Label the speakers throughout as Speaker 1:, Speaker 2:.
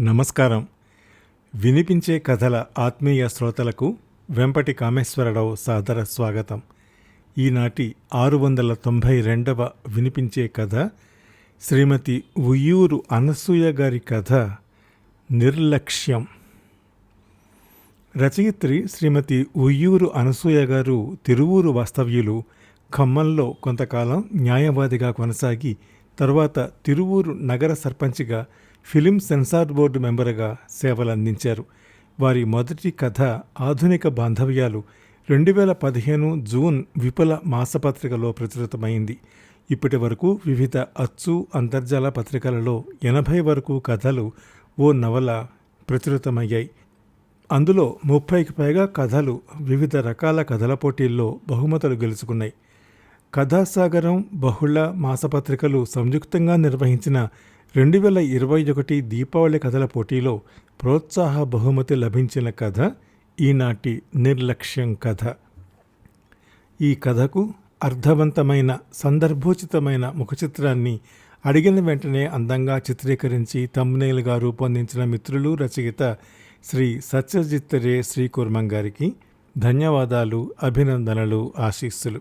Speaker 1: నమస్కారం. వినిపించే కథల ఆత్మీయ శ్రోతలకు వెంపటి కామేశ్వరరావు సాదర స్వాగతం. ఈనాటి ఆరు వందల తొంభై రెండవ వినిపించే కథ శ్రీమతి ఉయ్యూరు అనసూయ గారి కథ నిర్లక్ష్యం. రచయిత్రి శ్రీమతి ఉయ్యూరు అనసూయ గారు తిరువూరు వాస్తవ్యులు ఖమ్మంలో కొంతకాలం న్యాయవాదిగా కొనసాగి తరువాత తిరువూరు నగర సర్పంచ్గా ఫిలిం సెన్సార్ బోర్డు మెంబర్గా సేవలందించారు. వారి మొదటి కథ ఆధునిక బాంధవ్యాలు. రెండు వేల పదిహేను జూన్ విపుల మాసపత్రికలో ప్రచురితమైంది. ఇప్పటి వరకు వివిధ అచ్చు అంతర్జాల పత్రికలలో ఎనభై వరకు కథలు ఓ నవల ప్రచురితమయ్యాయి. అందులో ముప్పైకి పైగా కథలు వివిధ రకాల కథల పోటీల్లో బహుమతులు గెలుచుకున్నాయి. కథాసాగరం బహుళ మాసపత్రికలు సంయుక్తంగా నిర్వహించిన రెండు వేల ఇరవై ఒకటి దీపావళి కథల పోటీలో ప్రోత్సాహ బహుమతి లభించిన కథ ఈనాటి నిర్లక్ష్యం కథ. ఈ కథకు అర్థవంతమైన సందర్భోచితమైన ముఖచిత్రాన్ని అడిగిన వెంటనే అందంగా చిత్రీకరించి తమ్నేలుగా రూపొందించిన మిత్రులు రచయిత శ్రీ సత్యజిత్ రే శ్రీకుర్మం గారికి ధన్యవాదాలు అభినందనలు ఆశీస్సులు.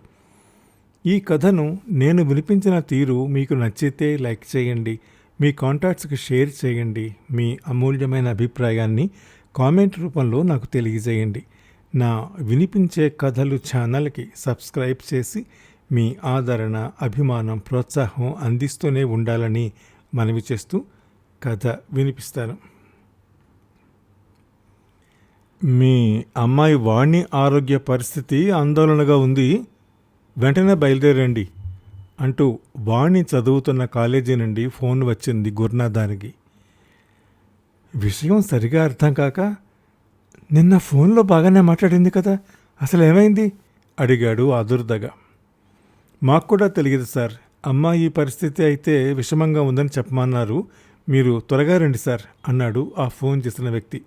Speaker 1: ఈ కథను నేను వినిపించిన తీరు మీకు నచ్చితే లైక్ చేయండి. మీ కాంటాక్ట్స్కి షేర్ చేయండి. మీ అమూల్యమైన అభిప్రాయాన్ని కామెంట్ రూపంలో నాకు తెలియజేయండి. నా వినిపించే కథలు ఛానల్కి సబ్స్క్రైబ్ చేసి మీ ఆదరణ అభిమానం ప్రోత్సాహం అందిస్తూనే ఉండాలని మనవి చేస్తూ కథ వినిపిస్తాను. మీ అమ్మాయి వాణి ఆరోగ్య పరిస్థితి ఆందోళనగా ఉంది. వెంటనే బయలుదేరండి. అంటూ వాణి చదువుతున్న కాలేజీ నుండి ఫోన్ వచ్చింది గురునాథానికి. విషయం సరిగా అర్థం కాక నిన్న ఫోన్లో బాగానే మాట్లాడింది కదా అసలు ఏమైంది? అడిగాడు ఆదుర్దగా. మాకు కూడా తెలియదు సార్ అమ్మ ఈ పరిస్థితి అయితే విషమంగా ఉందని చెప్పమన్నారు మీరు త్వరగా రండి సార్ అన్నాడు ఆ ఫోన్ చేసిన వ్యక్తి.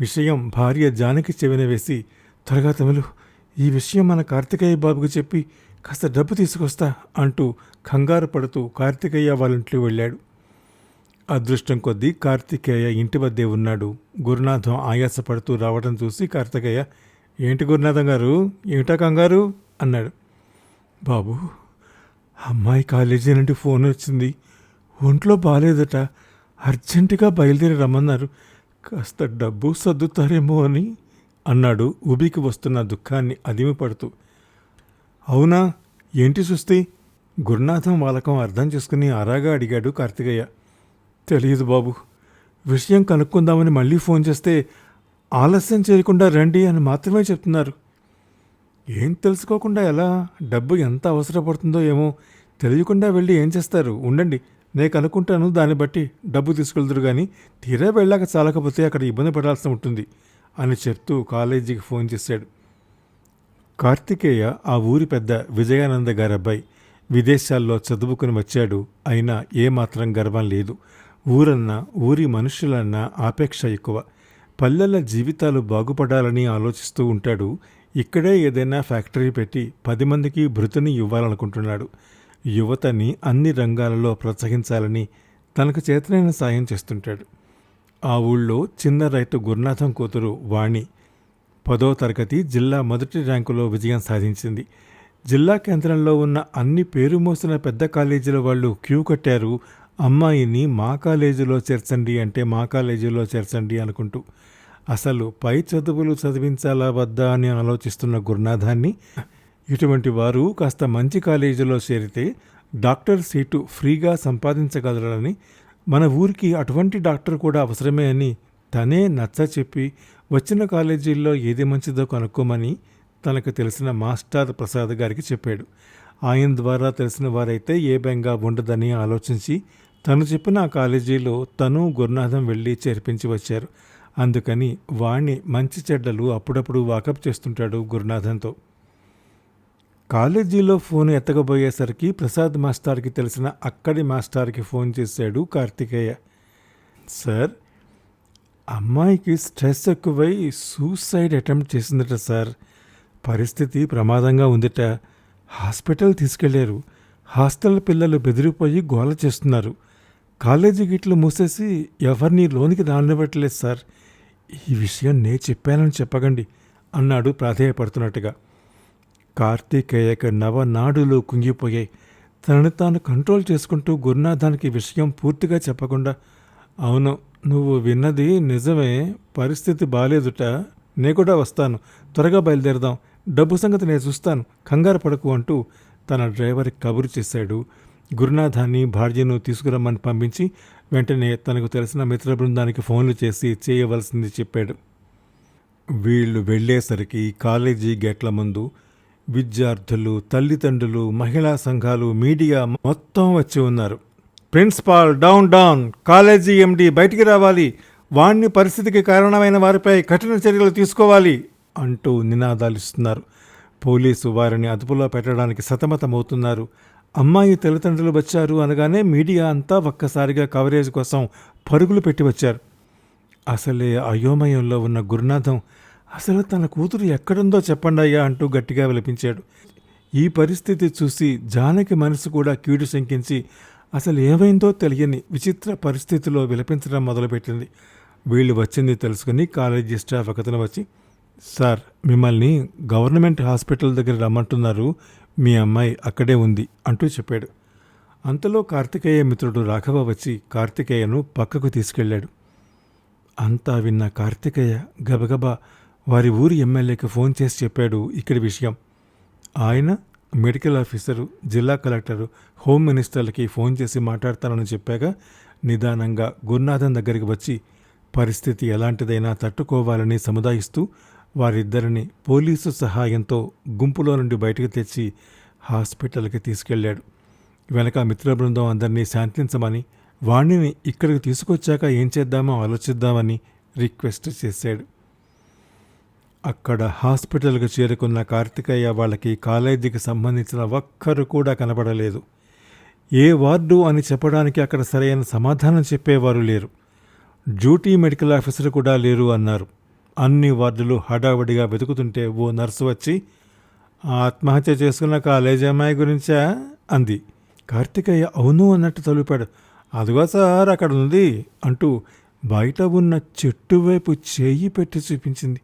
Speaker 1: విషయం భార్య జానకి చెవిన వేసి త్వరగా తమిళు ఈ విషయం మన కార్తికేయ బాబుకు చెప్పి కాస్త డబ్బు తీసుకొస్తా అంటూ కంగారు పడుతూ కార్తికేయ వాళ్ళింట్లో వెళ్ళాడు. అదృష్టం కొద్దీ కార్తికేయ ఇంటి వద్దే ఉన్నాడు. గురునాథం ఆయాసపడుతూ రావడం చూసి కార్తికేయ ఏంటి గురునాథం గారు? ఏమిటా కంగారు? అన్నాడు. బాబు అమ్మాయి కాలేజీ నుండి ఫోన్ వచ్చింది. ఒంట్లో బాగాలేదట అర్జెంటుగా బయలుదేరి రమ్మన్నారు. కాస్త డబ్బు సర్దుతారేమో అని అన్నాడు. ఉబికి వస్తున్న దుఃఖాన్ని అదిమిపడుతూ అవునా? ఏంటి సుస్తి? గురునాథం వాలకం అర్థం చేసుకుని ఆరాగా అడిగాడు కార్తికయ్య తెలియదు బాబు. విషయం కనుక్కుందామని మళ్ళీ ఫోన్ చేస్తే ఆలస్యం చేయకుండా రండి అని మాత్రమే చెప్తున్నారు. ఏం తెలుసుకోకుండా ఎలా? డబ్బు ఎంత అవసరపడుతుందో ఏమో తెలియకుండా వెళ్ళి ఏం చేస్తారు? ఉండండి నేను కనుక్కుంటాను దాన్ని బట్టి డబ్బు తీసుకెళ్తురు కానీ తీరా వెళ్ళాక చాలకపోతే అక్కడ ఇబ్బంది పడాల్సి ఉంటుంది అని చెప్తూ కాలేజీకి ఫోన్ చేశాడు. కార్తికేయ ఆ ఊరి పెద్ద విజయానంద గారబ్బాయి విదేశాల్లో చదువుకుని వచ్చాడు. అయినా ఏమాత్రం గర్వం లేదు. ఊరన్నా ఊరి మనుషులన్నా ఆపేక్ష ఎక్కువ. పల్లెల జీవితాలు బాగుపడాలని ఆలోచిస్తూ ఉంటాడు. ఇక్కడే ఏదైనా ఫ్యాక్టరీ పెట్టి పది మందికి భృతిని ఇవ్వాలనుకుంటున్నాడు. యువతని అన్ని రంగాలలో ప్రోత్సహించాలని తనకు చేతనైన సాయం చేస్తుంటాడు. ఆ ఊళ్ళో చిన్న రైతు గురునాథం కూతురు వాణి పదో తరగతి జిల్లా మొదటి ర్యాంకులో విజయం సాధించింది. జిల్లా కేంద్రంలో ఉన్న అన్ని పేరు మోసిన పెద్ద కాలేజీల వాళ్ళు క్యూ కట్టారు. అమ్మాయిని మా కాలేజీలో చేర్చండి అంటే మా కాలేజీలో చేర్చండి అనుకుంటూ. అసలు పై చదువులు చదివించాలా వద్దా అని ఆలోచిస్తున్న గురునాథాన్ని ఇటువంటి వారు కాస్త మంచి కాలేజీలో చేరితే డాక్టర్ సీటు ఫ్రీగా సంపాదించగలరని మన ఊరికి అటువంటి డాక్టర్ కూడా అవసరమే అని తనే నచ్చ చెప్పి వచ్చిన కాలేజీల్లో ఏది మంచిదో కనుక్కోమని తనకు తెలిసిన మాస్టర్ ప్రసాద్ గారికి చెప్పాడు. ఆయన ద్వారా తెలిసిన వారైతే ఏ బెంగా ఉండదని ఆలోచించి తను చెప్పిన ఆ కాలేజీలో తను గురునాథం వెళ్ళి చేర్పించి వచ్చారు. అందుకని వాణ్ణి మంచి చెడ్డలు అప్పుడప్పుడు వాకప్ చేస్తుంటాడు గురునాథంతో. కాలేజీలో ఫోన్ ఎత్తకపోయేసరికి ప్రసాద్ మాస్టార్కి తెలిసిన అక్కడి మాస్టార్కి ఫోన్ చేశాడు కార్తికేయ. సార్ అమ్మాయికి స్ట్రెస్ ఎక్కువై సూసైడ్ అటెంప్ట్ చేసిందట సార్. పరిస్థితి ప్రమాదంగా ఉందిట. హాస్పిటల్ తీసుకెళ్ళారు. హాస్టల్ పిల్లలు బెదిరిపోయి గోల చేస్తున్నారు. కాలేజీ గిట్లు మూసేసి ఎవరిని లోనికి రానివ్వట్లేదు సార్. ఈ విషయం నే చెప్పానని చెప్పకండి అన్నాడు ప్రాధేయపడుతున్నట్టుగా. కార్తీకేయక నవనాడులు కుంగిపోయాయి. తనని తాను కంట్రోల్ చేసుకుంటూ గురునాథానికి విషయం పూర్తిగా చెప్పకుండా అవును నువ్వు విన్నది నిజమే పరిస్థితి బాలేదుట. నే కూడా వస్తాను. త్వరగా బయలుదేరదాం. డబ్బు సంగతి నేను చూస్తాను. కంగారు పడకు అంటూ తన డ్రైవర్కి కబురు చేశాడు. గురునాథాన్ని భార్యను తీసుకురమ్మని పంపించి వెంటనే తనకు తెలిసిన మిత్ర బృందానికి ఫోన్లు చేసి చేయవలసింది చెప్పాడు. వీళ్ళు వెళ్ళేసరికి కాలేజీ గేట్ల ముందు విద్యార్థులు తల్లిదండ్రులు మహిళా సంఘాలు మీడియా మొత్తం వచ్చి ఉన్నారు. Principal down down. College MD బయటికి రావాలి. వాణ్ణి పరిస్థితికి కారణమైన వారిపై కఠిన చర్యలు తీసుకోవాలి అంటూ నినాదాలు ఇస్తున్నారు. పోలీసు వారిని అదుపులో పెట్టడానికి సతమతమవుతున్నారు. అమ్మాయి తల్లిదండ్రులు వచ్చారు అనగానే మీడియా అంతా ఒక్కసారిగా కవరేజ్ కోసం పరుగులు పెట్టి వచ్చారు. అసలే అయోమయంలో ఉన్న గురునాథం అసలు తన కూతురు ఎక్కడుందో చెప్పండి అయ్యా అంటూ గట్టిగా విలపించాడు. ఈ పరిస్థితి చూసి జానకి మనసు కూడా కీడు శంకించి అసలు ఏమైందో తెలియని విచిత్ర పరిస్థితిలో విలపించడం మొదలుపెట్టింది. వీళ్ళు వచ్చింది తెలుసుకుని కాలేజీ స్టాఫ్ ఒకతను వచ్చి సార్ మిమ్మల్ని గవర్నమెంట్ హాస్పిటల్ దగ్గర రమ్మంటున్నారు. మీ అమ్మాయి అక్కడే ఉంది అంటూ చెప్పాడు. అంతలో కార్తికేయ మిత్రుడు రాఘవ వచ్చి కార్తికేయను పక్కకు తీసుకెళ్ళాడు. అంతా విన్న కార్తికేయ గబగబా వారి ఊరి ఎమ్మెల్యేకి ఫోన్ చేసి చెప్పాడు ఇక్కడి విషయం. ఆయన మెడికల్ ఆఫీసరు జిల్లా కలెక్టరు హోమ్ మినిస్టర్లకి ఫోన్ చేసి మాట్లాడతానని చెప్పాక నిదానంగా గురునాథన్ దగ్గరికి వచ్చి పరిస్థితి ఎలాంటిదైనా తట్టుకోవాలని సముదాయిస్తూ వారిద్దరిని పోలీసు సహాయంతో గుంపులో నుండి బయటకు తెచ్చి హాస్పిటల్కి తీసుకెళ్ళాడు. వెనక మిత్ర బృందం అందరినీ శాంతించమని వాణ్ణిని ఇక్కడికి తీసుకొచ్చాక ఏం చేద్దామో ఆలోచిద్దామని రిక్వెస్ట్ చేశాడు. అక్కడ హాస్పిటల్కి చేరుకున్న కార్తికయ్య వాళ్ళకి కాలేజీకి సంబంధించిన ఒక్కరు కూడా కనబడలేదు. ఏ వార్డు అని చెప్పడానికి అక్కడ సరైన సమాధానం చెప్పేవారు లేరు. డ్యూటీ మెడికల్ ఆఫీసర్ కూడా లేరు అన్నారు. అన్ని వార్డులు హడావడిగా వెతుకుతుంటే ఓ నర్సు వచ్చి ఆత్మహత్య చేసుకున్న కాలేజీ అమ్మాయి గురించా? అంది. కార్తికయ్య అవును అన్నట్టు తలుపాడు. అదిగో సార్ అక్కడ ఉంది అంటూ బయట ఉన్న చెట్టు వైపు చేయి పెట్టి చూపించింది.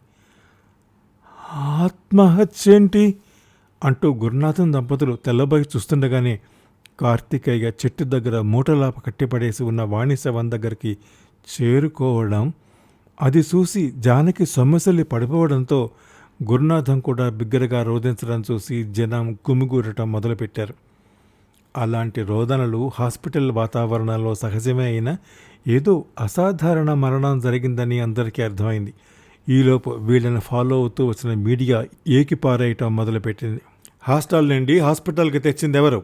Speaker 1: ఆత్మహత్య ఏంటి? అంటూ గురునాథన్ దంపతులు తెల్లబోయి చూస్తుండగానే కార్తికేయ చెట్టు దగ్గర మూటలాప కట్టిపడేసి ఉన్న వాణిశవం దగ్గరికి చేరుకోవడం అది చూసి జానకి సొమ్మసల్లి పడిపోవడంతో గురునాథం కూడా బిగ్గరగా రోధించడం చూసి జనం గుమిగూడటం మొదలుపెట్టారు. అలాంటి రోదనలు హాస్పిటల్ వాతావరణంలో సహజమే అయినా ఏదో అసాధారణ మరణం జరిగిందని అందరికీ అర్థమైంది. ఈలోపు వీళ్ళని ఫాలో అవుతూ వచ్చిన మీడియా ఏకిపారేయటం మొదలుపెట్టింది. హాస్టల్ నుండి హాస్పిటల్కి తెచ్చింది ఎవరు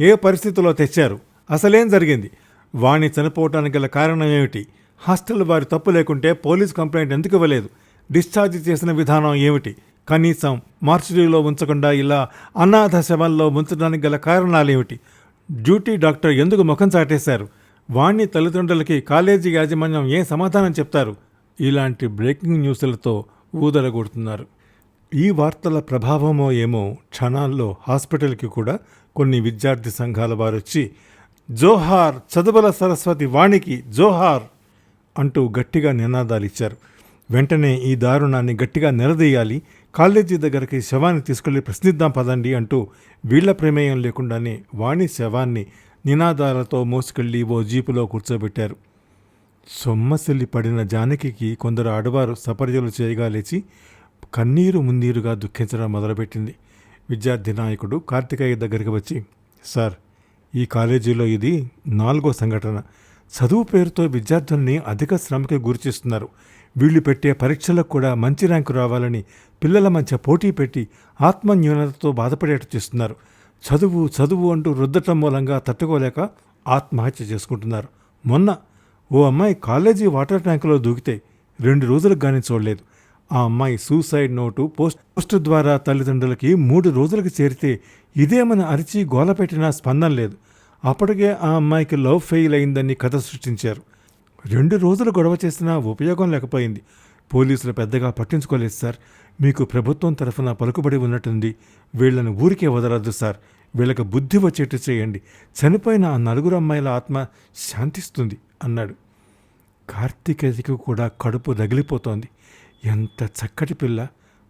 Speaker 1: ఏ పరిస్థితుల్లో తెచ్చారు? అసలేం జరిగింది? వాణ్ణి చనిపోవటానికి గల కారణం ఏమిటి? హాస్టల్ వారి తప్పు లేకుంటే పోలీస్ కంప్లైంట్ ఎందుకు ఇవ్వలేదు? డిశ్చార్జ్ చేసిన విధానం ఏమిటి? కనీసం మార్చిరీలో ఉంచకుండా ఇలా అనాథ శవంలో ఉంచడానికి గల కారణాలేమిటి? డ్యూటీ డాక్టర్ ఎందుకు ముఖం చాటేశారు? వాణ్ణి తల్లిదండ్రులకి కాలేజీ యాజమాన్యం ఏం సమాధానం చెప్తారు? ఇలాంటి బ్రేకింగ్ న్యూస్లతో ఊదరగొడుతున్నారు. ఈ వార్తల ప్రభావమో ఏమో క్షణాల్లో హాస్పిటల్కి కూడా కొన్ని విద్యార్థి సంఘాల వారొచ్చి జోహార్ చదువుల సరస్వతి వాణికి జోహార్ అంటూ గట్టిగా నినాదాలు ఇచ్చారు వెంటనే ఈ దారుణాన్ని గట్టిగా నిలదీయాలి కాలేజీ దగ్గరికి శవాన్ని తీసుకెళ్ళి ప్రశ్నిద్దాం పదండి అంటూ వీళ్ళ ప్రమేయం లేకుండానే వాణి శవాన్ని నినాదాలతో మోసుకెళ్ళి ఓ జీపులో కూర్చోబెట్టారు. సొమ్మసిల్లి పడిన జానకికి కొందరు ఆడవారు సపర్యలు చేయగా లేచి కన్నీరు మున్నీరుగా దుఃఖించడం మొదలుపెట్టింది. విద్యార్థి నాయకుడు కార్తికేయ దగ్గరికి వచ్చి సార్ ఈ కాలేజీలో ఇది నాలుగో సంఘటన. చదువు పేరుతో విద్యార్థుల్ని అధిక శ్రమకి గురిచేస్తున్నారు. వీళ్ళు పెట్టే పరీక్షలకు కూడా మంచి ర్యాంకు రావాలని పిల్లల మధ్య పోటీ పెట్టి ఆత్మన్యూనతతో బాధపడేట్టు చేస్తున్నారు. చదువు చదువు అంటూ రుద్దటం మూలంగా తట్టుకోలేక ఆత్మహత్య చేసుకుంటున్నారు. మొన్న ఓ అమ్మాయి కాలేజీ వాటర్ ట్యాంకులో దూకితే రెండు రోజులకు కానీ చూడలేదు. ఆ అమ్మాయి సూసైడ్ నోటు పోస్ట్ పోస్ట్ ద్వారా తల్లిదండ్రులకి మూడు రోజులకు చేరితే ఇదేమని అరిచి గోల పెట్టినా స్పందన లేదు. అప్పటికే ఆ అమ్మాయికి లవ్ ఫెయిల్ అయిందని కథ సృష్టించారు. రెండు రోజులు గొడవ చేసినా ఉపయోగం లేకపోయింది. పోలీసులు పెద్దగా పట్టించుకోలేదు సార్. మీకు ప్రభుత్వం తరఫున పలుకుబడి ఉన్నట్టుంది. వీళ్ళను ఊరికే వదలద్దు సార్. వీళ్ళకి బుద్ధి వచ్చేట్టు చేయండి. చనిపోయిన ఆ నలుగురు అమ్మాయిల ఆత్మ శాంతిస్తుంది. అన్నాడు. కార్తీకేయకి కూడా కడుపు రగిలిపోతోంది ఎంత చక్కటి పిల్ల.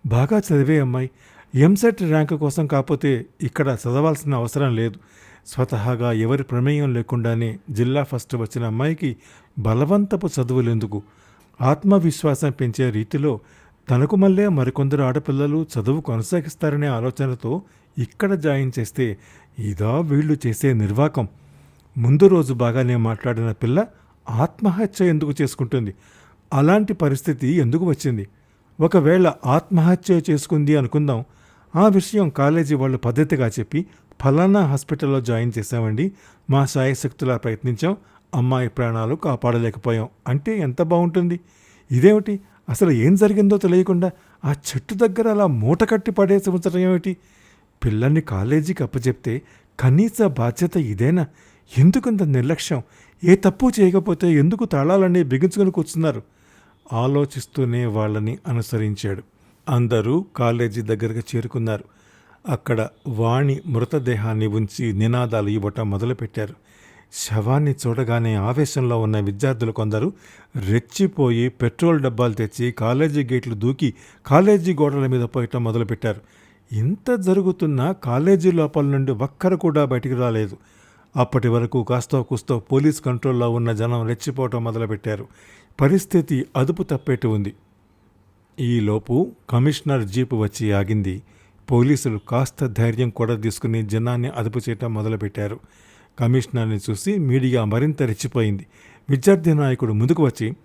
Speaker 1: బాగా చదివే అమ్మాయి. ఎంసెట్ ర్యాంకు కోసం కాకపోతే ఇక్కడ చదవాల్సిన అవసరం లేదు. స్వతహాగా ఎవరి ప్రమేయం లేకుండానే జిల్లా ఫస్ట్ వచ్చిన అమ్మాయికి బలవంతపు చదువులెందుకు? ఆత్మవిశ్వాసం పెంచే రీతిలో తనకు మళ్ళీ మరికొందరు ఆడపిల్లలు చదువు కొనసాగిస్తారనే ఆలోచనతో ఇక్కడ జాయిన్ చేస్తే ఇదా వీళ్ళు చేసే నిర్వాకం. ముందు రోజు బాగానే మాట్లాడిన పిల్ల ఆత్మహత్య ఎందుకు చేసుకుంటుంది? అలాంటి పరిస్థితి ఎందుకు వచ్చింది? ఒకవేళ ఆత్మహత్య చేసుకుంది అనుకుందాం. ఆ విషయం కాలేజీ వాళ్ళు పద్ధతిగా చెప్పి ఫలానా హాస్పిటల్లో జాయిన్ చేశామండి. మా సాయశక్తులా ప్రయత్నించాం. అమ్మాయి ప్రాణాలు కాపాడలేకపోయాం. అంటే ఎంత బాగుంటుంది? ఇదేమిటి? అసలు ఏం జరిగిందో తెలియకుండా ఆ చెట్టు దగ్గర అలా మూట కట్టి పడేసి ఉంచడం ఏమిటి? పిల్లల్ని కాలేజీకి అప్పచెప్తే కనీస బాధ్యత ఇదేనా? ఎందుకంత నిర్లక్ష్యం? ఏ తప్పు చేయకపోతే ఎందుకు తాళాలన్నీ బిగించుకొని కూర్చున్నారు? ఆలోచిస్తూనే వాళ్ళని అనుసరించాడు. అందరూ కాలేజీ దగ్గరకు చేరుకున్నారు. అక్కడ వాణి మృతదేహాన్ని ఉంచి నినాదాలు ఇవ్వటం మొదలుపెట్టారు. శవాన్ని చూడగానే ఆవేశంలో ఉన్న విద్యార్థులు కొందరు రెచ్చిపోయి పెట్రోల్ డబ్బాలు తెచ్చి కాలేజీ గేట్లు దూకి కాలేజీ గోడల మీద పోయటం మొదలుపెట్టారు. ఇంత జరుగుతున్నా కాలేజీ లోపల నుండి ఒక్కరు కూడా బయటికి రాలేదు. అప్పటి వరకు కాస్తో కూస్తో పోలీస్ కంట్రోల్లో ఉన్న జనం రెచ్చిపోవటం మొదలుపెట్టారు. పరిస్థితి అదుపు తప్పేట్టు ఉంది. ఈలోపు కమిషనర్ జీపు వచ్చి ఆగింది. పోలీసులు కాస్త ధైర్యం కూడా తీసుకుని జనాన్ని అదుపు చేయటం మొదలుపెట్టారు. కమిషనర్ని చూసి మీడియా మరింత రెచ్చిపోయింది. విద్యార్థి నాయకుడు ముందుకు వచ్చి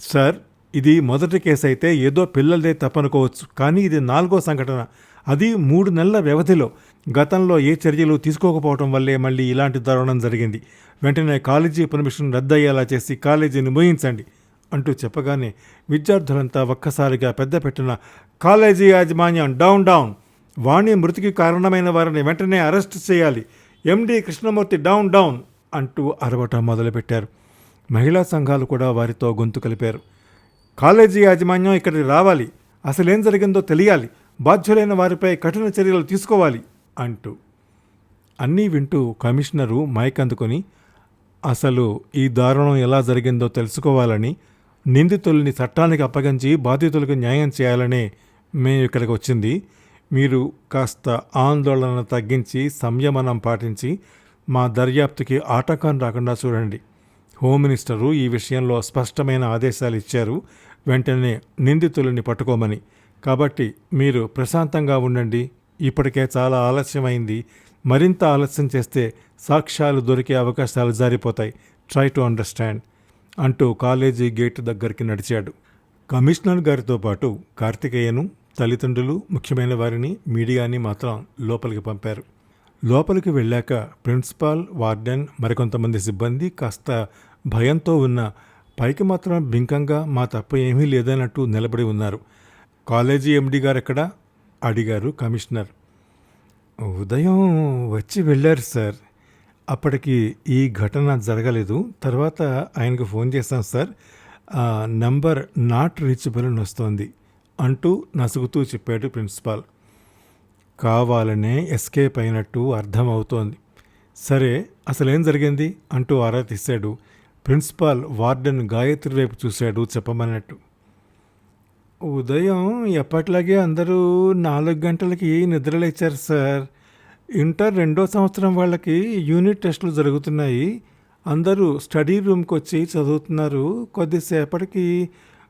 Speaker 1: సార్ ఇది మొదటి కేసు అయితే ఏదో పిల్లలదే తప్పనుకోవచ్చు కానీ ఇది నాలుగో సంఘటన. అది మూడు నెలల వ్యవధిలో గతంలో ఏ చర్యలు తీసుకోకపోవడం వల్లే మళ్ళీ ఇలాంటి దారుణం జరిగింది. వెంటనే కాలేజీ పర్మిషన్ రద్దయ్యేలా చేసి కాలేజీని ముయించండి అంటూ చెప్పగానే విద్యార్థులంతా ఒక్కసారిగా పెద్ద పెట్టిన కాలేజీ యాజమాన్యం డౌన్ డౌన్. వాణి మృతికి కారణమైన వారిని వెంటనే అరెస్ట్ చేయాలి. ఎండి కృష్ణమూర్తి డౌన్ డౌన్ అంటూ అరవటం మొదలుపెట్టారు. మహిళా సంఘాలు కూడా వారితో గొంతు కలిపారు. కాలేజీ యాజమాన్యం ఇక్కడికి రావాలి. అసలేం జరిగిందో తెలియాలి. బాధ్యులైన వారిపై కఠిన చర్యలు తీసుకోవాలి అంటూ అన్నీ వింటూ కమిషనరు మైక్ అందుకొని అసలు ఈ దారుణం ఎలా జరిగిందో తెలుసుకోవాలని నిందితుల్ని చట్టానికి అప్పగించి బాధితులకు న్యాయం చేయాలనే మేము ఇక్కడికి వచ్చింది. మీరు కాస్త ఆందోళన తగ్గించి సంయమనం పాటించి మా దర్యాప్తుకి ఆటంకం రాకుండా చూడండి. హోమ్ మినిస్టరు ఈ విషయంలో స్పష్టమైన ఆదేశాలు ఇచ్చారు. వెంటనే నిందితులని పట్టుకోమని కాబట్టి మీరు ప్రశాంతంగా ఉండండి. ఇప్పటికే చాలా ఆలస్యమైంది. మరింత ఆలస్యం చేస్తే సాక్ష్యాలు దొరికే అవకాశాలు జారిపోతాయి. ట్రై టు అండర్స్టాండ్ అంటూ కాలేజీ గేటు దగ్గరికి నడిచాడు. కమిషనర్ గారితో పాటు కార్తికేయను తల్లిదండ్రులు ముఖ్యమైన వారిని మీడియాని మాత్రం లోపలికి పంపారు. లోపలికి వెళ్ళాక ప్రిన్సిపాల్ వార్డెన్ మరికొంతమంది సిబ్బంది కాస్త భయంతో ఉన్న పైకి మాత్రం బింకంగా మా తప్పు ఏమీ లేదన్నట్టు నిలబడి ఉన్నారు. కాలేజీ ఎండి గారు ఎక్కడా? అడిగారు కమిషనర్. ఉదయం వచ్చి వెళ్ళారు సార్. అప్పటికి ఈ ఘటన జరగలేదు. తర్వాత ఆయనకు ఫోన్ చేశాం సార్. ఆ, నంబర్ నాట్ రీచబుల్ అని వస్తోంది అంటూ నసుగుతూ చెప్పాడు ప్రిన్సిపాల్. కావాలనే ఎస్కేప్ అయినట్టు అర్థమవుతోంది. సరే అసలేం జరిగింది? అంటూ ఆరా తీశాడు. ప్రిన్సిపాల్ వార్డెన్ గాయత్రి వైపు చూశాడు చెప్పమన్నట్టు. ఉదయం ఎప్పట్లాగే అందరూ నాలుగు గంటలకి నిద్రలేచారు సార్. ఇంటర్ రెండో సంవత్సరం వాళ్ళకి యూనిట్ టెస్టులు జరుగుతున్నాయి. అందరూ స్టడీ రూమ్కి వచ్చి చదువుతున్నారు. కొద్దిసేపటికి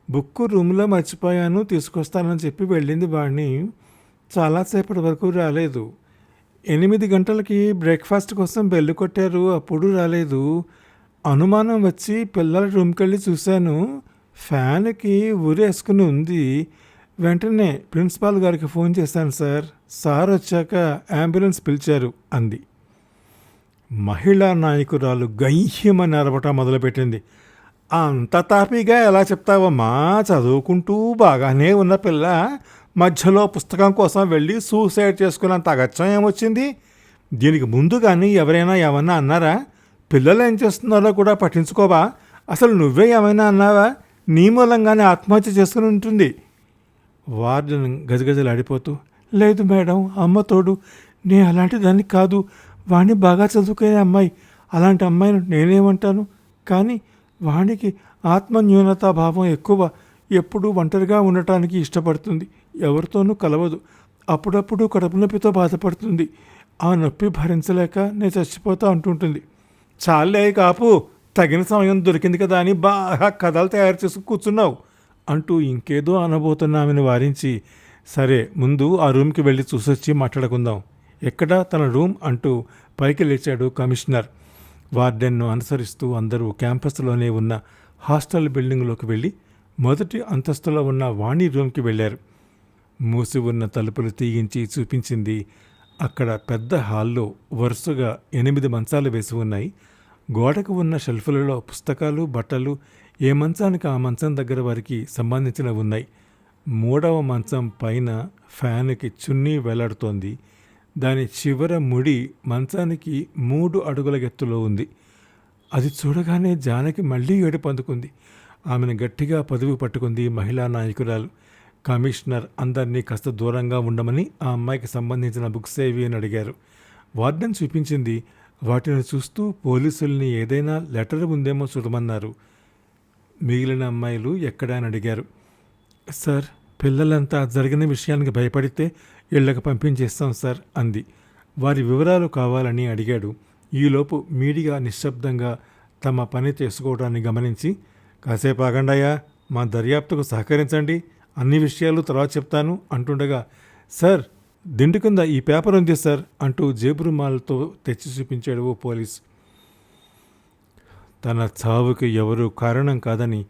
Speaker 1: బుక్ రూమ్లో మర్చిపోయాను తీసుకొస్తానని చెప్పి వెళ్ళింది వాడిని చాలాసేపటి వరకు రాలేదు. ఎనిమిది గంటలకి బ్రేక్ఫాస్ట్ కోసం బెల్లు కొట్టారు అప్పుడు రాలేదు. అనుమానం వచ్చి పిల్లల రూమ్కి వెళ్ళి చూశాను. ఫ్యాన్కి ఉరేసుకుని ఉంది. వెంటనే ప్రిన్సిపాల్ గారికి ఫోన్ చేశాను సార్ సార్ వచ్చాక అంబులెన్స్ పిలిచారు అంది. మహిళా నాయకురాలు గయ్యమని అరవటం మొదలుపెట్టింది. అంత తాపీగా ఎలా చెప్తావమ్మా? చదువుకుంటూ బాగానే ఉన్న పిల్ల. మధ్యలో పుస్తకం కోసం వెళ్ళి సూసైడ్ చేసుకున్నంత అగత్యం ఏమొచ్చింది? దీనికి ముందు కానీ ఎవరైనా ఏమన్నా అన్నారా? పిల్లలు ఏం చేస్తున్నారో కూడా పట్టించుకోవా? అసలు నువ్వే ఏమైనా అన్నావా? నీ మూలంగానే ఆత్మహత్య చేసుకుని ఉంటుంది. వార్డెన్ గజగజలాడిపోతూ లేదు మేడం అమ్మ తోడు నే అలాంటి దాన్ని కాదు. వాణ్ణి బాగా చదువుకునే అమ్మాయి. అలాంటి అమ్మాయిని నేనేమంటాను? కానీ వానికి ఆత్మ న్యూనతాభావం ఎక్కువ. ఎప్పుడూ ఒంటరిగా ఉండటానికి ఇష్టపడుతుంది. ఎవరితోనూ కలవదు. అప్పుడప్పుడు కడుపు నొప్పితో బాధపడుతుంది. ఆ నొప్పి భరించలేక నేను చచ్చిపోతా అంటుంటుంది. చాలే కాపు తగిన సమయం దొరికింది కదా అని బాగా కథలు తయారు చేసి కూర్చున్నావు అంటూ ఇంకేదో అనబోతున్నామని ఆమెను వారించి సరే ముందు ఆ రూమ్కి వెళ్ళి చూసొచ్చి మాట్లాడుకుందాం. ఎక్కడ? తన రూమ్ అంటూ పైకి లేచాడు కమిషనర్. వార్డెన్ను అనుసరిస్తూ అందరూ క్యాంపస్లోనే ఉన్న హాస్టల్ బిల్డింగ్లోకి వెళ్ళి మొదటి అంతస్తులో ఉన్న వాణి రూమ్కి వెళ్ళారు. మూసి ఉన్న తలుపులు తీయించి చూపించింది అక్కడ పెద్ద హాల్లో వరుసగా ఎనిమిది మంచాలు వేసి ఉన్నాయి. గోడకు ఉన్న షెల్ఫ్లలో పుస్తకాలు బట్టలు ఏ మంచానికి ఆ మంచం దగ్గర వారికి సంబంధించిన ఉన్నాయి. మూడవ మంచం పైన ఫ్యాన్కి చున్నీ వేలాడుతోంది. దాని చివర ముడి మంచానికి మూడు అడుగుల ఎత్తులో ఉంది. అది చూడగానే జానకి మళ్ళీ ఏడుపు అందుకుంది. ఆమెను గట్టిగా పదువు పట్టుకుంది మహిళా నాయకురాలు. కమిషనర్ అందరినీ కాస్త దూరంగా ఉండమని ఆ అమ్మాయికి సంబంధించిన బుక్స్ ఏవి అని అడిగారు. వార్డెన్ చూపించింది వాటిని చూస్తూ పోలీసుల్ని ఏదైనా లెటర్ ఉందేమో చూడమన్నారు. మిగిలిన అమ్మాయిలు ఎక్కడా అని అడిగారు. సార్ పిల్లలంతా జరిగిన విషయానికి భయపడితే ఇళ్ళకి పంపించేస్తాం సార్ అంది. వారి వివరాలు కావాలని అడిగాడు. ఈలోపు మీడియా నిశ్శబ్దంగా తమ పని చేసుకోవడాన్ని గమనించి కాసేపు ఆగండాయా మా దర్యాప్తుకు సహకరించండి. అన్ని విషయాలు తర్వాత చెప్తాను అంటుండగా సార్ దిండు కింద ఈ పేపర్ ఉంది సార్ అంటూ జేబు రుమాల్తో తెచ్చి చూపించాడు ఓ పోలీస్. తన చావుకి ఎవరు కారణం కాదని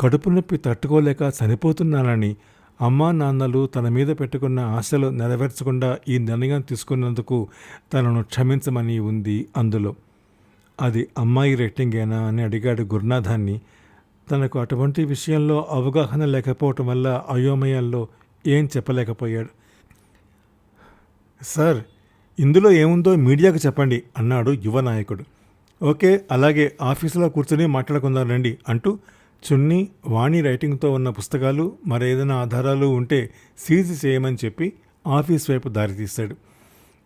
Speaker 1: కడుపు నొప్పి తట్టుకోలేక చనిపోతున్నానని అమ్మా నాన్నలు తన మీద పెట్టుకున్న ఆశలు నెరవేర్చకుండా ఈ నిర్ణయం తీసుకున్నందుకు తనను క్షమించమని ఉంది అందులో. అది అమ్మాయి రేటింగేనా అని అడిగాడు గురునాథాన్ని. తనకు అటువంటి విషయంలో అవగాహన లేకపోవటం వల్ల అయోమయంలో ఏం చెప్పలేకపోయాడు. సార్ ఇందులో ఏముందో మీడియాకు చెప్పండి అన్నాడు యువ నాయకుడు. ఓకే అలాగే ఆఫీసులో కూర్చొని మాట్లాడుకుందాం రండి అంటూ చున్నీ వాణి రైటింగ్తో ఉన్న పుస్తకాలు మరేదైనా ఆధారాలు ఉంటే సీజ్ చేయమని చెప్పి ఆఫీస్ వైపు దారితీశాడు.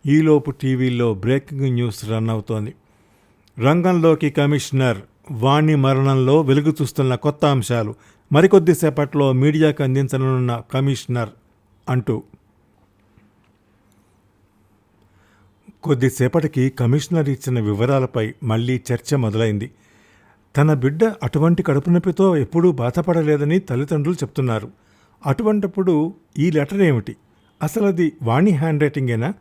Speaker 1: ఈలోపు టీవీలో బ్రేకింగ్ న్యూస్ రన్ అవుతోంది. రంగంలోకి కమిషనర్ వాణి మరణంలో వెలుగు చూస్తున్న కొత్త అంశాలు మరికొద్దిసేపట్లో మీడియాకు అందించనున్న కమిషనర్ అంటూ కొద్దిసేపటికి కమిషనర్ ఇచ్చిన వివరాలపై మళ్ళీ చర్చ మొదలైంది. తన బిడ్డ అటువంటి కడుపు నొప్పితో ఎప్పుడూ బాధపడలేదని తల్లిదండ్రులు చెప్తున్నారు. అటువంటప్పుడు ఈ లెటర్ ఏమిటి? అసలు అది వాణి హ్యాండ్ రైటింగేనా?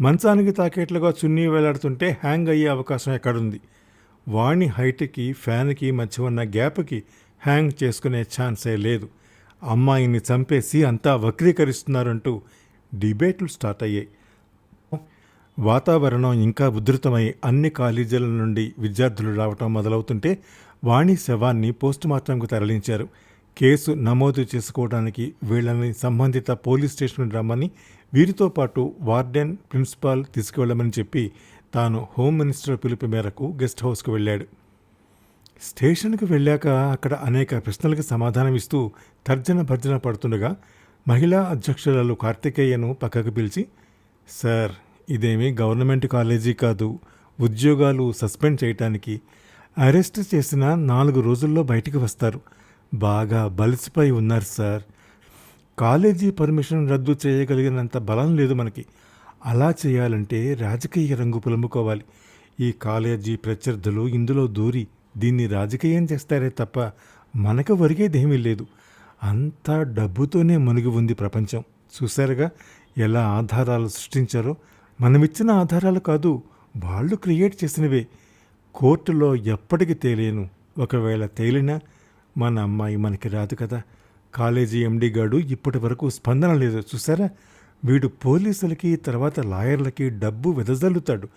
Speaker 1: మంచానికి తాకేట్లుగా చున్నీ వేలాడుతుంటే హ్యాంగ్ అయ్యే అవకాశం ఎక్కడుంది? వాణి హైట్కి ఫ్యాన్కి మధ్య ఉన్న గ్యాప్కి హ్యాంగ్ చేసుకునే ఛాన్సే లేదు. అమ్మాయిని చంపేసి అంతా వక్రీకరిస్తున్నారంటూ డిబేట్లు స్టార్ట్ అయ్యాయి. వాతావరణం ఇంకా ఉధృతమై అన్ని కాలేజీల నుండి విద్యార్థులు రావటం మొదలవుతుంటే వాణి శవాన్ని పోస్టుమార్టంకు తరలించారు. కేసు నమోదు చేసుకోవడానికి వీళ్ళని సంబంధిత పోలీస్ స్టేషన్కి రమ్మని వీరితో పాటు వార్డెన్ ప్రిన్సిపాల్ తీసుకువెళ్ళమని చెప్పి తాను హోమ్ మినిస్టర్ పిలుపు మేరకు గెస్ట్ హౌస్కు వెళ్ళాడు. స్టేషన్కు వెళ్ళాక అక్కడ అనేక ప్రశ్నలకు సమాధానం ఇస్తూ తర్జన భర్జన పడుతుండగా మహిళా అధ్యక్షురాలు కార్తికేయను పక్కకు పిలిచి సార్ ఇదేమీ గవర్నమెంట్ కాలేజీ కాదు. ఉద్యోగాలు సస్పెండ్ చేయటానికి అరెస్ట్ చేసిన నాలుగు రోజుల్లో బయటికి వస్తారు. బాగా బలిసిపోయి ఉన్నారు సార్. కాలేజీ పర్మిషన్ రద్దు చేయగలిగినంత బలం లేదు మనకి. అలా చేయాలంటే రాజకీయ రంగు పులుముకోవాలి. ఈ కాలేజీ ప్రత్యర్థులు ఇందులో దూరి దీన్ని రాజకీయం చేస్తారే తప్ప మనకు ఒరిగేదేమీ లేదు. అంతా డబ్బుతోనే మునిగి ఉంది ప్రపంచం. చూశారుగా ఎలా ఆధారాలు సృష్టించారో మనమిచ్చిన ఆధారాలు కాదు వాళ్ళు క్రియేట్ చేసినవే. కోర్టులో ఎప్పటికి తేలేను. ఒకవేళ తేలినా మన అమ్మాయి మనకి రాదు కదా. కాలేజీ ఎండీ గాడు ఇప్పటి వరకు స్పందన లేదు. చూసారా? వీడు పోలీసులకి తర్వాత లాయర్లకి డబ్బు వెదజల్లుతాడు.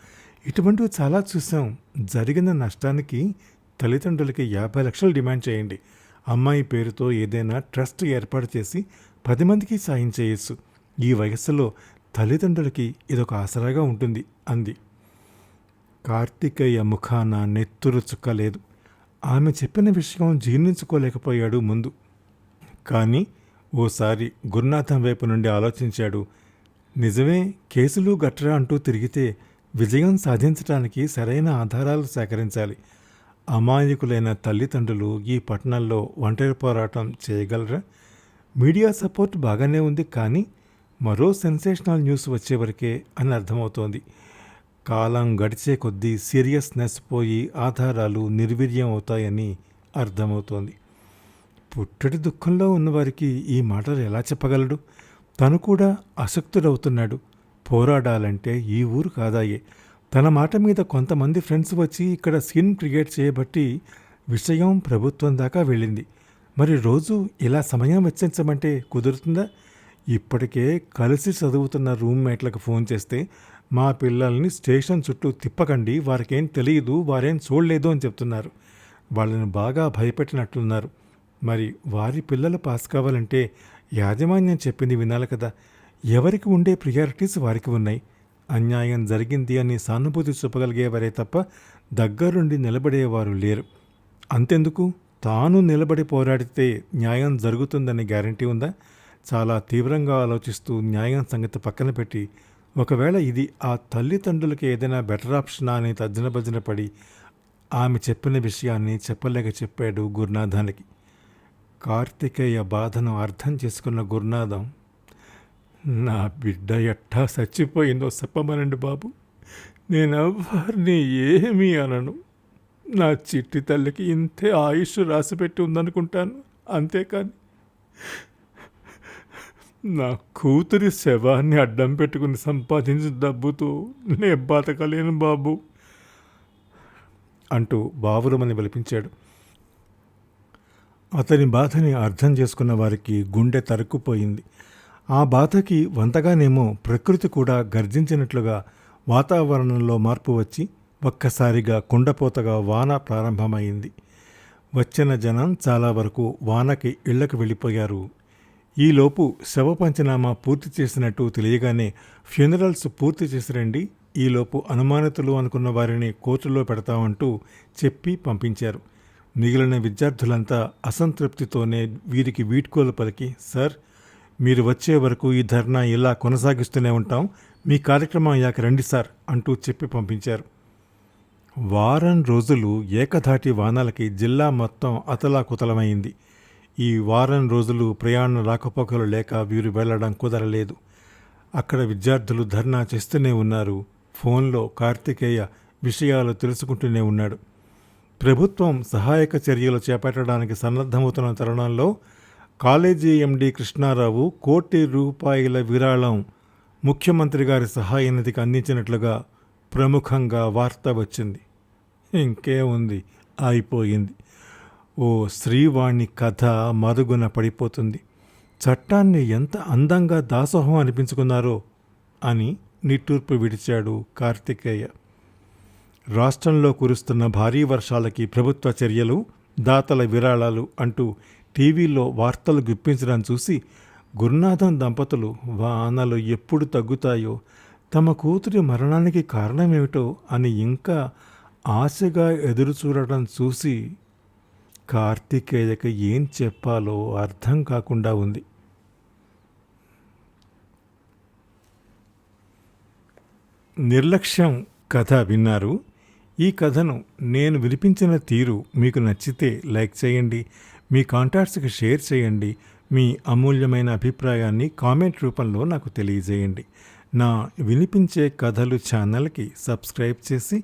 Speaker 1: ఇటువంటివి చాలా చూసాం. జరిగిన నష్టానికి తల్లిదండ్రులకి యాభై లక్షలు డిమాండ్ చేయండి. అమ్మాయి పేరుతో ఏదైనా ట్రస్ట్ ఏర్పాటు చేసి పది మందికి సాయం చేయొచ్చు. ఈ వయస్సులో తల్లిదండ్రులకి ఇదొక ఆసరాగా ఉంటుంది అంది. కార్తికేయ ముఖాన నెత్తురు చుక్కలేదు ఆమె చెప్పిన విషయం జీర్ణించుకోలేకపోయాడు ముందు. కానీ ఓసారి గురునాథం వైపు నుండి ఆలోచించాడు. నిజమే కేసులు గట్రా అంటూ తిరిగితే విజయం సాధించటానికి సరైన ఆధారాలు సేకరించాలి. అమాయకులైన తల్లిదండ్రులు ఈ పట్టణంలో ఒంటరి పోరాటం చేయగలరా? మీడియా సపోర్ట్ బాగానే ఉంది కానీ మరో సెన్సేషనల్ న్యూస్ వచ్చే వరకే అని అర్థమవుతోంది. కాలం గడిచే కొద్దీ సీరియస్నెస్ పోయి ఆధారాలు నిర్వీర్యం అవుతాయని అర్థమవుతోంది. పుట్టడి దుఃఖంలో ఉన్నవారికి ఈ మాటలు ఎలా చెప్పగలడు? తను కూడా అసక్తుడవుతున్నాడు. పోరాడాలంటే ఈ ఊరు కాదాయే. తన మాట మీద కొంతమంది ఫ్రెండ్స్ వచ్చి ఇక్కడ సీన్ క్రియేట్ చేయబట్టి విషయం ప్రభుత్వం దాకా వెళ్ళింది. మరి రోజు ఇలా సమయం వెచ్చించమంటే కుదురుతుందా? ఇప్పటికే కలిసి చదువుతున్న రూమ్మేట్లకు ఫోన్ చేస్తే మా పిల్లల్ని స్టేషన్ చుట్టూ తిప్పకండి వారికేం తెలియదు వారేం చూడలేదు అని చెప్తున్నారు. వాళ్ళని బాగా భయపెట్టినట్లున్నారు. మరి వారి పిల్లలు పాస్ కావాలంటే యాజమాన్యం చెప్పింది వినాలి కదా. ఎవరికి ఉండే ప్రియారిటీస్ వారికి ఉన్నాయి. అన్యాయం జరిగింది అని సానుభూతి చూపగలిగేవారే తప్ప దగ్గరుండి నిలబడేవారు లేరు. అంతెందుకు? తాను నిలబడి పోరాడితే న్యాయం జరుగుతుందని గ్యారంటీ ఉందా? చాలా తీవ్రంగా ఆలోచిస్తూ న్యాయం సంగతి పక్కన పెట్టి ఒకవేళ ఇది ఆ తల్లిదండ్రులకి ఏదైనా బెటర్ ఆప్షనా అని తజ్జన భజన పడి ఆమె చెప్పిన విషయాన్ని చెప్పలేక చెప్పాడు గురునాథానికి. కార్తికేయ బాధను అర్థం చేసుకున్న గురునాథం నా బిడ్డ ఎట్టా చచ్చిపోయిందో చెప్పమనండి బాబు. నేను ఎవరిని ఏమీ అనను. నా చిట్టి తల్లికి ఇంతే ఆయుష్ రాసిపెట్టి ఉందనుకుంటాను. అంతేకాని నా కూతురి శవాన్ని అడ్డం పెట్టుకుని సంపాదించిన డబ్బుతో నే బతకలేను బాబు అంటూ బావురమని పిలిపించాడు అతని బాధని అర్థం చేసుకున్న వారికి గుండె తరుక్కుపోయింది. ఆ బాధకి వంతగానేమో ప్రకృతి కూడా గర్జించినట్లుగా వాతావరణంలో మార్పు వచ్చి ఒక్కసారిగా కుండపోతగా వాన ప్రారంభమైంది. వచ్చిన జనం చాలా వరకు వానకి ఇళ్ళకు వెళ్ళిపోయారు. ఈలోపు శవ పంచనామా పూర్తి చేసినట్టు తెలియగానే ఫ్యూనరల్స్ పూర్తి చేసిరండి. ఈలోపు అనుమానితులు అనుకున్న వారిని కోర్టులో పెడతామంటూ చెప్పి పంపించారు. మిగిలిన విద్యార్థులంతా అసంతృప్తితోనే వీరికి వీడ్కోలు పలికి సార్ మీరు వచ్చే వరకు ఈ ధర్నా ఇలా కొనసాగిస్తూనే ఉంటాం. మీ కార్యక్రమం అయ్యాక రండి సార్ అంటూ చెప్పి పంపించారు. వారం రోజులు ఏకధాటి వానాలకి జిల్లా మొత్తం అతలాకుతలమైంది. ఈ వారం రోజులు ప్రయాణ రాకపోకలు లేక వీరు వెళ్ళడం కుదరలేదు. అక్కడ విద్యార్థులు ధర్నా చేస్తూనే ఉన్నారు. ఫోన్లో కార్తికేయ విషయాలు తెలుసుకుంటూనే ఉన్నాడు. ప్రభుత్వం సహాయక చర్యలు చేపట్టడానికి సన్నద్ధమవుతున్న తరుణంలో కాలేజీ ఎండి కృష్ణారావు కోటి రూపాయల విరాళం ముఖ్యమంత్రి గారి సహాయ నిధికి అందించినట్లుగా ప్రముఖంగా వార్త వచ్చింది. ఇంకే ఉంది అయిపోయింది. ఓ స్త్రీవాణి కథ మరుగున పడిపోతుంది. చట్టాన్ని ఎంత అందంగా దాసోహం అనిపించుకున్నారో అని నిట్టూర్పు విడిచాడు కార్తికేయ. రాష్ట్రంలో కురుస్తున్న భారీ వర్షాలకి ప్రభుత్వ చర్యలు దాతల విరాళాలు అంటూ టీవీలో వార్తలు గుప్పించడం చూసి గురునాథం దంపతులు వానలు ఎప్పుడు తగ్గుతాయో తమ కూతురి మరణానికి కారణమేమిటో అని ఇంకా ఆశగా ఎదురు చూడటం చూసి కార్తికేయకి ఏం చెప్పాలో అర్థం కాకుండా ఉంది. నిర్లక్ష్యం కథ విన్నారు. ఈ కథను నేను వినిపించిన తీరు మీకు నచ్చితే లైక్ చేయండి మీ కాంటాక్ట్స్కి షేర్ చేయండి మీ అమూల్యమైన అభిప్రాయాన్ని కామెంట్ రూపంలో నాకు తెలియజేయండి. నా వినిపించే కథలు ఛానల్కి సబ్స్క్రైబ్ చేసి